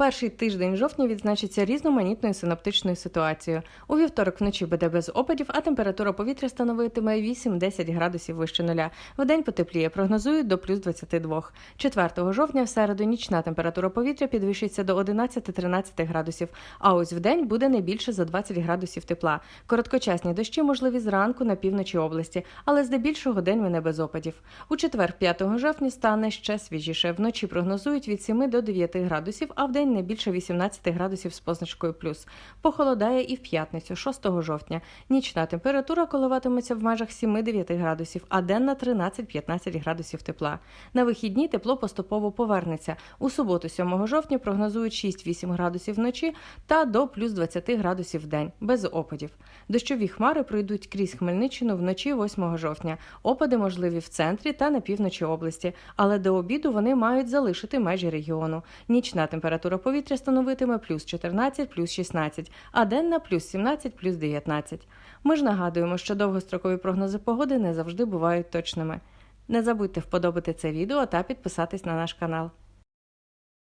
Перший тиждень жовтня відзначиться різноманітною синоптичною ситуацією. У вівторок вночі буде без опадів, а температура повітря становитиме 8-10 градусів вище нуля. Вдень потепліє, прогнозують до плюс 22. 4 жовтня в середу нічна температура повітря підвищиться до 11-13 градусів, а ось вдень буде не більше за 20 градусів тепла. Короткочасні дощі можливі зранку на півночі області, але здебільшого день мене без опадів. У четвер, 5 жовтня, стане ще свіжіше. Вночі прогнозують від 7 до 9 градусів, а вдень не більше 18 градусів з позначкою плюс. Похолодає і в п'ятницю, 6 жовтня. Нічна температура коливатиметься в межах 7-9 градусів, а денна 13-15 градусів тепла. На вихідні тепло поступово повернеться. У суботу, 7 жовтня, прогнозують 6-8 градусів вночі та до плюс 20 градусів в день, без опадів. Дощові хмари пройдуть крізь Хмельниччину вночі 8 жовтня. Опади можливі в центрі та на півночі області, але до обіду вони мають залишити межі регіону. Нічна температура повітря становитиме плюс 14, плюс 16, а денна плюс 17, плюс 19. Ми ж нагадуємо, що довгострокові прогнози погоди не завжди бувають точними. Не забудьте вподобати це відео та підписатись на наш канал.